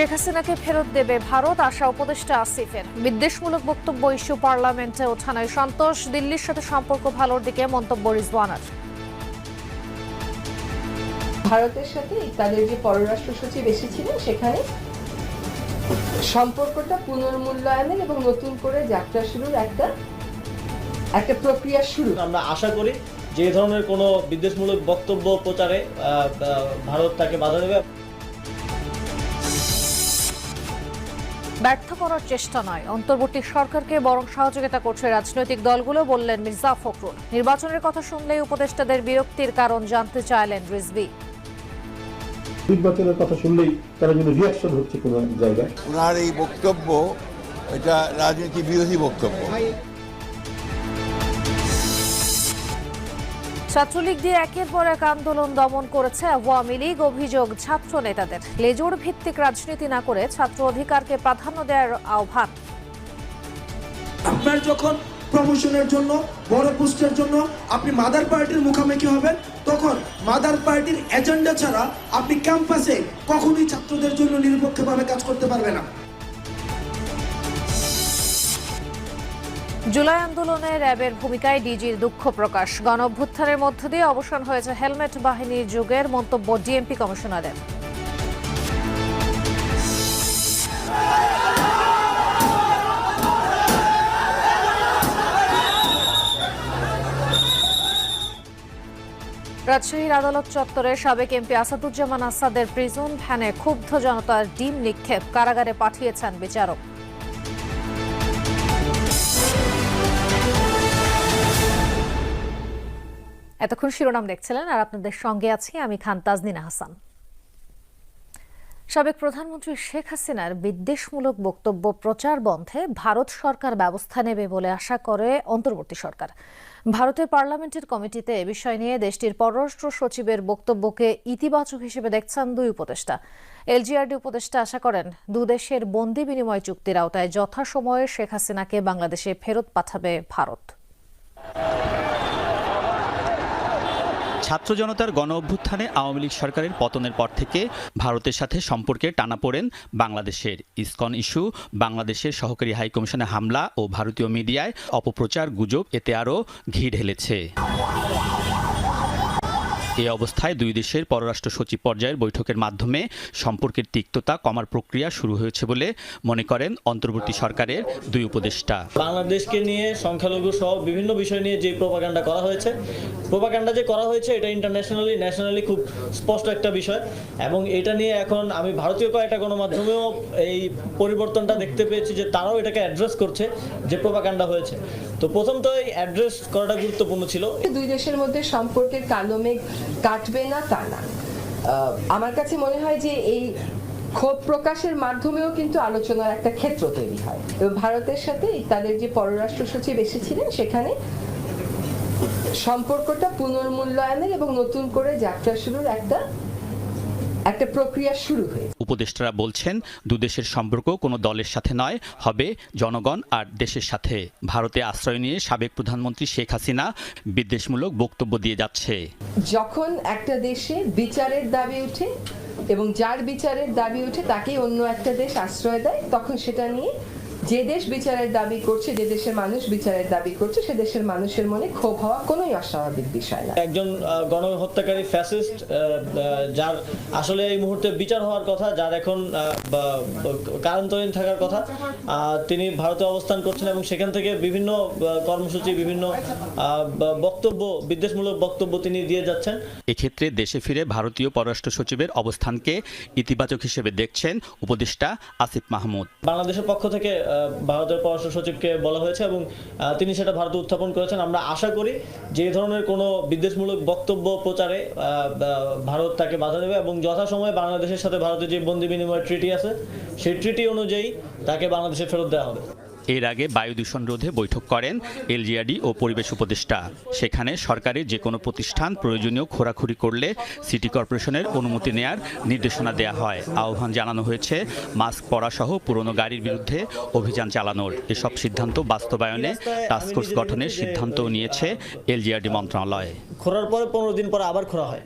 শেখ হাসিনাকে ফেরত দেবে ভারত আশা উপদেষ্টা আসিফের। বিদ্বেষমূলক বক্তব্য ইস্যু পার্লামেন্টে ওঠানোয় সন্তোষ দিল্লির সাথে সম্পর্ক ভালোর দিকে মন্তব্য রিজওয়ানার। ভারতের সাথে তাদের যে পররাষ্ট্র সচিব এসেছিলেন সেখানে সম্পর্কটা পুনর্মূল্যায়নের এবং নতুন করে যাত্রা শুরুর একটা একটা প্রক্রিয়া শুরু। আমরা আশা করি যে ধরনের কোনো বিদ্বেষমূলক বক্তব্য প্রচারে ভারত তাকে বাধা দেবে। ব্যর্থ করার চেষ্টা নয়। অন্তর্বর্তী সরকারকে বরং সহযোগিতা করছে রাজনৈতিক দলগুলো বললেন মির্জা ফখরুল। নির্বাচনের কথা শুনলেই উপদেষ্টাদের বিরক্তির কারণ জানতে চাইলেন রিজবি নির্বাচনের কথা শুনলেই তারা যেন রিয়াকশন হচ্ছে কোনো জায়গায়। ওনার এই বক্তব্য এটা রাজনীতি বিরোধী বক্তব্য। ছাত্রলীগ দিয়ে একের পর এক আন্দোলন দমন করেছে আওয়ামী লীগ, অভিযোগ ছাত্র নেতাদের। লেজুর ভিত্তিক রাজনীতি না করে ছাত্র অধিকারকে প্রাধান্য দেওয়ার আহ্বান। আপনার যখন প্রমোশনের জন্য, বড় পোস্টের জন্য আপনি মাদার পার্টির মুখোমুখি হবেন, তখন মাদার পার্টির এজেন্ডা ছাড়া আপনি ক্যাম্পাসে কখনোই ছাত্রদের জন্য নিরপেক্ষভাবে কাজ করতে পারবে না। জুলাই আন্দোলনে র্যাবের ভূমিকায় ডিজির দুঃখ প্রকাশ। গণ অভ্যুত্থানের মধ্য দিয়ে অবসান হয়েছে হেলমেট বাহিনীর যুগের মন্তব্য ডিএমপি কমিশনারের। রাজশাহীর আদালত চত্বরে সাবেক এমপি আসাদুজ্জামান আসাদের প্রিজন ভ্যানে ক্ষুব্ধ জনতার ডিম নিক্ষেপ। কারাগারে পাঠিয়েছেন বিচারক। এতক্ষণ শিরোনাম দেখছিলেন আর আপনাদের সঙ্গে আছি আমি খান তাজনিনা হাসান। সাবেক প্রধানমন্ত্রী শেখ হাসিনার বিদ্বেষমূলক বক্তব্য প্রচার বন্ধে ভারত সরকার ব্যবস্থা নেবে বলে আশা করে অন্তর্বর্তী সরকার। ভারতের পার্লামেন্টের কমিটিতে এ বিষয় নিয়ে দেশটির পররাষ্ট্র সচিবের বক্তব্যকে ইতিবাচক হিসেবে দেখছেন দুই উপদেষ্টা। এলজিআরডি উপদেষ্টা আশা করেন দুদেশের বন্দি বিনিময় চুক্তির আওতায় যথাসময়ে শেখ হাসিনাকে বাংলাদেশে ফেরত পাঠাবে ভারত। ছাত্র জনতার গণ অভ্যুত্থানে আওয়ামী লীগ সরকারের পতনের পর থেকে ভারতের সাথে সম্পর্কে টানা পড়েন বাংলাদেশের ইসকন ইস্যু, বাংলাদেশের সহকারী হাইকমিশনে হামলা ও ভারতীয় মিডিয়ায় অপপ্রচার গুজব এতে আরও ঘি ঢেলেছে এ অবস্থায় দুই দেশের পররাষ্ট্র সচিব পর্যায়ের বৈঠকের মাধ্যমে সম্পর্কের তিক্ততা কমার প্রক্রিয়া শুরু হয়েছে বলে মনে করেন অন্তর্বর্তী সরকারের দুই উপদেষ্টা। বাংলাদেশকে নিয়ে সংখ্যালঘু সহ বিভিন্ন বিষয় নিয়ে যে প্রোপাগান্ডা করা হয়েছে প্রোপাগান্ডা যে করা হয়েছে এটা ইন্টারন্যাশনালি ন্যাশনালি খুব স্পষ্ট একটা বিষয় এবং এটা নিয়ে এখন আমি ভারতীয় কয়েকটা গণমাধ্যমেও এই পরিবর্তনটা দেখতে পেয়েছি যে তারাও এটাকে অ্যাড্রেস করছে যে প্রোপাগান্ডা হয়েছে। তো প্রথম তো এই অ্যাড্রেস করাটা গুরুত্বপূর্ণ ছিল। দুই দেশের মধ্যে সম্পর্কের কালো মেঘ কাটবে না তা না। আমার কাছে মনে হয় যে এই ক্ষোভ প্রকাশের মাধ্যমেও কিন্তু আলোচনার একটা ক্ষেত্র তৈরি হয়। এবং ভারতের সাথে তাদের যে পররাষ্ট্র সচিব এসেছিলেন, সেখানে সম্পর্কটা পুনর্মূল্যায়নের এবং নতুন করে যাত্রা শুরুর একটা একটা প্রক্রিয়া শুরু হয়েছে। উপদেষ্টারা বলছেন দুদেশের সম্পর্ক কোনো দলের সাথে নয় হবে জনগণ আর দেশের সাথে। ভারতে আশ্রয় নিয়ে সাবেক প্রধানমন্ত্রী শেখ হাসিনা বিদ্বেষমূলক বক্তব্য দিয়ে যাচ্ছে। যখন একটা দেশে বিচারের দাবি উঠে এবং যার বিচারের দাবি উঠে তাকে অন্য একটা দেশ আশ্রয় দেয় তখন সেটা নিয়ে যে দেশ বিচারের দাবি করছে যে দেশের মানুষ বিচারের দাবি করছে সে দেশের মানুষের মনে ক্ষোভ হওয়া কোনোই অস্বাভাবিক বিষয় না। একজন গণহত্যাকারী ফ্যাসিস্ট যার আসলে এই মুহূর্তে বিচার হওয়ার কথা যার এখন কারান্তরীণ থাকার কথা আহ, তিনি ভারতে অবস্থান করছেন এবং সেখান থেকে বিভিন্ন কর্মসূচি বিভিন্ন আহ, বক্তব্য বিদ্বেষমূলক বক্তব্য তিনি দিয়ে যাচ্ছেন। এক্ষেত্রে দেশে ফিরে ভারতীয় পররাষ্ট্র সচিবের অবস্থানকে ইতিবাচক হিসেবে দেখছেন উপদেষ্টা আসিফ মাহমুদ। বাংলাদেশের পক্ষ থেকে ভারতের পররাষ্ট্র সচিবকে বলা হয়েছে এবং তিনি সেটা ভারতে উত্থাপন করেছেন। আমরা আশা করি যে ধরনের কোনো বিদ্বেষমূলক বক্তব্য প্রচারে ভারত তাকে বাধা দেবে এবং যথাসময়ে বাংলাদেশের সাথে ভারতের যে বন্দি বিনিময় ট্রিটি আছে, সেই ট্রিটি অনুযায়ী তাকে বাংলাদেশে ফেরত দেওয়া হবে। এর আগে বায়ু দূষণ রোধে বৈঠক করেন এলজিআরডি ও পরিবেশ উপদেষ্টা। সেখানে সরকারের যে কোনো প্রতিষ্ঠান প্রয়োজনীয় খোরাখুরি করলে সিটি কর্পোরেশনের অনুমতি নেয়ার নির্দেশনা দেয়া হয়। আহ্বান জানানো হয়েছে, মাস্ক পরা সহ পুরনো গাড়ির বিরুদ্ধে অভিযান চালানোর। এসব সিদ্ধান্ত বাস্তবায়নে টাস্কফোর্স গঠনের সিদ্ধান্তও নিয়েছে এলজিআরডি মন্ত্রণালয়। খোরার পরে পনেরো দিন পরে আবার খোরা হয়।